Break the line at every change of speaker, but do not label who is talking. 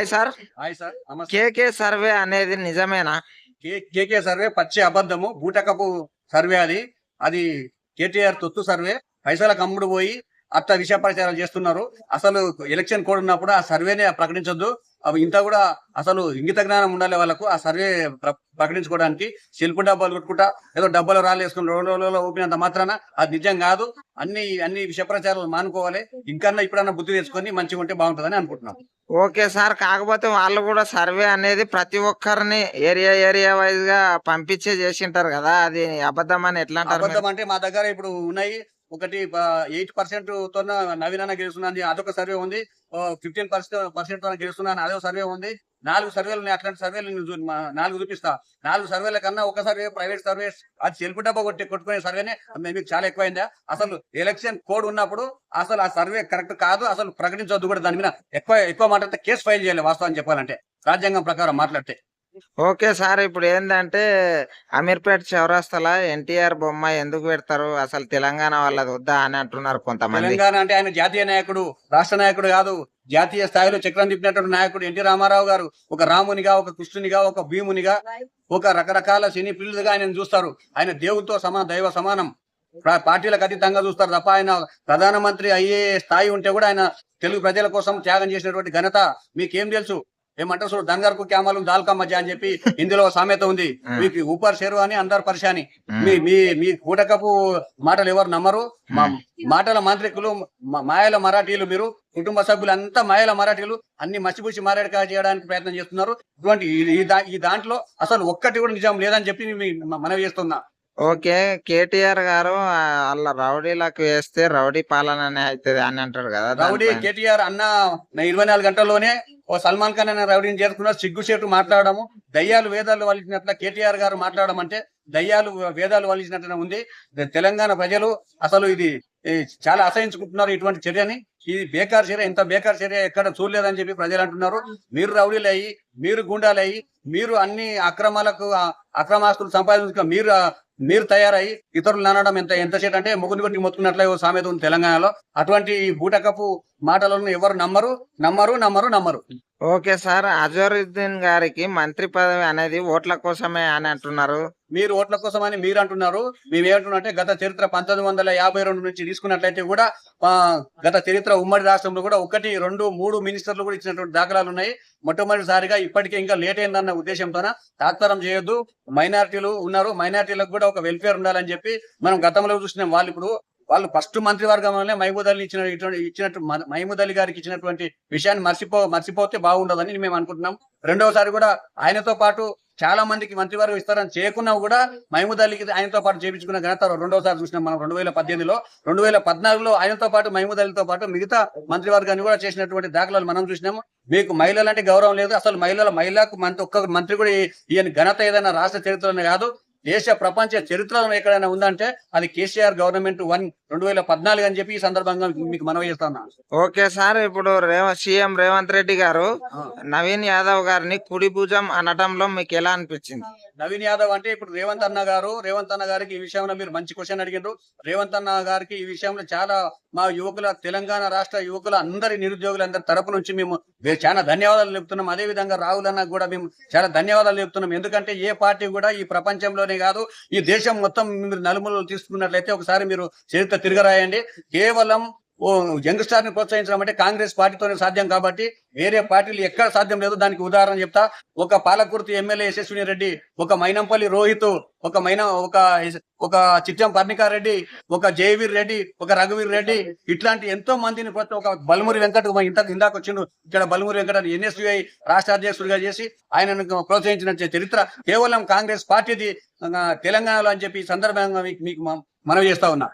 Hi sir.
Hi sir నమస్తే.
KK survey అనేది నిజమేనా?
కే- కేకే సర్వే పచ్చి అబద్ధము బూటకపు సర్వే అది. అది కేటీఆర్ తొత్తు సర్వే. పైసల కమ్ముడు పోయి అత్త విషయ ప్రచారాలు చేస్తున్నారు. అసలు ఎలక్షన్ కోడ్ ఉన్నప్పుడు ఆ సర్వేనే ప్రకటించొద్దు. ఇంత కూడా అసలు ఇంగిత జ్ఞానం ఉండాలి వాళ్ళకు. ఆ సర్వే ప్ర- ప్రకటించుకోవడానికి సెల్ఫ్ డబ్బాలు కొట్టుకుంటా ఏదో డబ్బాలు రాళ్ళు వేసుకుని రెండు రోజులలో ఊపినంత మాత్రాన అది నిజం కాదు. అన్ని అన్ని విషయ ప్రచారాలు మానుకోవాలి. ఇంకన్నా ఇప్పుడన్నా బుద్ధి తెచ్చుకొని మంచిగా ఉంటే బాగుంటుందని అనుకుంటున్నాం.
ఓకే సార్ కాకపోతే వాళ్ళు కూడా సర్వే అనేది ప్రతి ఒక్కరిని ఏరియా ఏరియా వైజ్గా పంపించే చేసింటారు కదా. అది అబద్ధం అని ఎట్లా?
అబద్ధం అంటే మా దగ్గర ఇప్పుడు ఉన్నాయి. ఒకటి ఎయిట్ పర్సెంట్తో నవీన గెలుస్తున్నాను అదొక సర్వే ఉంది. ఫిఫ్టీన్ పర్సెంట్ పర్సెంట్తో గెలుస్తున్నాను అదొక సర్వే ఉంది. నాలుగు సర్వేలు ఉన్నాయి. అట్లాంటి సర్వేలు నేను నాలుగు చూపిస్తా. నాలుగు సర్వేల కన్నా ఒక సర్వే ప్రైవేట్ సర్వే అది సెల్ఫ్ డబ్బా కొట్టి కొట్టుకునే సర్వేనే మీకు చాలా ఎక్కువైందా? అసలు ఎలక్షన్ కోడ్ ఉన్నప్పుడు అసలు ఆ సర్వే కరెక్ట్ కాదు. అసలు ప్రకటించవద్దు కూడా దాని మీద. ఎక్కువ ఎక్కువ మాట్లాడితే కేసు ఫైల్ చేయాలి వాస్తవం చెప్పాలంటే. రాజ్యాంగం ప్రకారం మాట్లాడితే.
ఓకే సార్ ఇప్పుడు ఏంటంటే అమీర్పేట చౌరస్తల ఎన్టీఆర్ బొమ్మ ఎందుకు పెడతారు? అసలు తెలంగాణ వాళ్ళది వద్దా అని అంటున్నారు కొంతమంది.
తెలంగాణ అంటే ఆయన జాతీయ నాయకుడు రాష్ట్ర నాయకుడు కాదు జాతీయ స్థాయిలో చక్రం తిప్పినటువంటి నాయకుడు ఎన్టీ రామారావు గారు ఒక రామునిగా ఒక కృష్ణునిగా ఒక భీమునిగా ఒక రకరకాల సినీ పిల్లలుగా ఆయన చూస్తారు. ఆయన దేవుడితో సమాన దైవ సమానం. పార్టీలకు అతీతంగా చూస్తారు తప్ప ఆయన ప్రధానమంత్రి అయ్యే స్థాయి ఉంటే కూడా ఆయన తెలుగు ప్రజల కోసం త్యాగం చేసినటువంటి ఘనత మీకేం తెలుసు? ఏమంటారు చూడు దంగర్కు క్యామలు దాల్కా మధ్య అని చెప్పి ఇందులో సామెత ఉంది. మీకు ఊపర్ షేరు అని అందరు పరిశాని మీ మీ మీ కూటకపు మాటలు ఎవరు నమ్మరు? మా మాటల మాంత్రికులు మాయల మరాఠీలు మీరు కుటుంబ సభ్యులంతా మాయల మరాఠీలు అన్ని మసిపూసి మారేడుకా చేయడానికి ప్రయత్నం చేస్తున్నారు. ఇటువంటి ఈ- దాంట్లో అసలు ఒక్కటి కూడా నిజం లేదని చెప్పి మనవి చేస్తున్నా.
ఓకే కేటీఆర్ గారు వాళ్ళ రౌడీలకు వేస్తే రౌడీ పాలన అవుతుంది అని అంటారు కదా
రౌడీ. కేటీఆర్ అన్న ఇరవై నాలుగు గంటల్లోనే ఓ సల్మాన్ ఖాన్ అనే రౌడీని చేరుకున్నారు. సిగ్గుచేటు మాట్లాడము. దయ్యాలు వేదాలు వలిచినట్ల కేటీఆర్ గారు మాట్లాడడం అంటే దయ్యాలు వేదాలు వలిచినట్లనే ఉంది. తెలంగాణ ప్రజలు అసలు ఇది చాలా అసహించుకుంటున్నారు ఇటువంటి చర్యని. ఇది బేకార్ చర్య ఇంత బేకార్ చర్య ఎక్కడ చూడలేదని చెప్పి ప్రజలు అంటున్నారు. మీరు రౌడీలు అయ్యి మీరు గుండాలు అయ్యి మీరు అన్ని అక్రమాలకు అక్రమాస్తులు సంపాదించుకు మీరు మీరు తయారై ఇతరులు అనడం ఎంత ఎంత చేట అంటే ముగ్గురు కొట్టి మొత్తుకున్నట్లే ఓ సామెత ఉంది తెలంగాణలో. అటువంటి బూటకపు మాటలను ఎవరు నమ్మరు? నమ్మరు నమ్మరు నమ్మరు.
Okay sir. అజరుద్దీన్ గారికి మంత్రి పదవి అనేది ఓట్ల కోసమే అని అంటున్నారు.
మీరు ఓట్ల కోసం అని మీరు అంటున్నారు. మేము ఏమంటున్నారంటే గత చరిత్ర పంతొమ్మిది వందల యాభై రెండు నుంచి తీసుకున్నట్లయితే కూడా గత చరిత్ర ఉమ్మడి రాష్ట్రంలో కూడా ఒకటి రెండు మూడు మినిస్టర్లు కూడా ఇచ్చినటువంటి దాఖలాలు ఉన్నాయి. మొట్టమొదటిసారిగా ఇప్పటికే ఇంకా లేట్ అయిందన్న ఉద్దేశంతోన తాత్పరం చేయొద్దు. మైనారిటీలు ఉన్నారు. మైనారిటీలకు కూడా ఒక వెల్ఫేర్ ఉండాలని చెప్పి మనం గతంలో చూసినాం వాళ్ళు ఇప్పుడు. వాళ్ళు ఫస్ట్ మంత్రివర్గంలోనే మహమూద్ అలీ ఇచ్చిన ఇచ్చినట్టు మ- మహమూద్ అలీ గారికి ఇచ్చినటువంటి విషయాన్ని మర్చిపో మర్చిపోతే బాగుండదని మేము అనుకుంటున్నాం. రెండవసారి కూడా ఆయనతో పాటు చాలా మందికి మంత్రివర్గం ఇస్తారని చేయకున్నా కూడా మహమూద్ అలీకి ఆయనతో పాటు చేపించుకున్న ఘనత రెండోసారి చూసినాం మనం రెండు వేల పద్దెనిమిదిలో. రెండు వేల పద్నాలుగులో ఆయనతో పాటు మహమూద్ అలీతో పాటు మిగతా మంత్రివర్గాన్ని కూడా చేసినటువంటి దాఖలాలు మనం చూసినాము మీకు మహిళలు గౌరవం లేదు. అసలు మహిళల మహిళకు మంత్రి ఒక్క మంత్రి కూడా ఈయన ఘనత ఏదైనా రాష్ట్ర చరిత్రలోనే కాదు. దేశ ప్రపంచ చరిత్రలో ఎక్కడైనా ఉందంటే అది కేసీఆర్ గవర్నమెంట్ వన్ రెండు వేల పద్నాలుగు అని చెప్పి ఈ సందర్భంగా మీకు మనవి చేస్తున్నా
ఓకే సార్ ఇప్పుడు సీఎం రేవంత్ రెడ్డి గారు నవీన్ యాదవ్ గారిని కుడి భుజం అనటంలో మీకు ఎలా అనిపించింది?
నవీన్ యాదవ్ అంటే ఇప్పుడు రేవంత్ అన్న గారు రేవంత్ అన్న గారికి ఈ విషయంలో మీరు మంచి క్వశ్చన్ అడిగారు రేవంత్ అన్న గారికి ఈ విషయంలో చాలా మా యువకుల తెలంగాణ రాష్ట్ర యువకుల అందరి నిరుద్యోగులందరి తరపు నుంచి మేము చాలా ధన్యవాదాలు చెప్తున్నాం. అదే విధంగా రాహుల్ అన్న కూడా మేము చాలా ధన్యవాదాలు చెప్తున్నాం. ఎందుకంటే ఏ పార్టీ కూడా ఈ ప్రపంచంలోనే కాదు ఈ దేశం మొత్తం మీరు నలుమూలలు తీసుకున్నట్లయితే ఒకసారి మీరు చరిత్ర తిరగరాయండి. కేవలం ఓ యంగ్స్టార్ని ప్రోత్సహించడం అంటే కాంగ్రెస్ పార్టీతోనే సాధ్యం కాబట్టి వేరే పార్టీలు ఎక్కడ సాధ్యం లేదు. దానికి ఉదాహరణ చెప్తా. ఒక పాలకుర్తి ఎమ్మెల్యే యశస్విని రెడ్డి ఒక మైనంపల్లి రోహిత్ ఒక మైన ఒక ఒక చిట్టం పర్ణికారెడ్డి ఒక జయవీర్ రెడ్డి ఒక రఘువీర్ రెడ్డి ఇట్లాంటి ఎంతో మందిని ప్రతి ఒక బలమూరి వెంకట ఇంత ఇందాక వచ్చిండు ఇక్కడ బలమూరి వెంకట ఎన్ఎస్యుఐ రాష్ట్ర అధ్యక్షుడిగా చేసి ఆయనను ప్రోత్సహించిన చరిత్ర కేవలం కాంగ్రెస్ పార్టీది తెలంగాణలో అని చెప్పి సందర్భంగా మీకు మీకు మనవి చేస్తా ఉన్నా.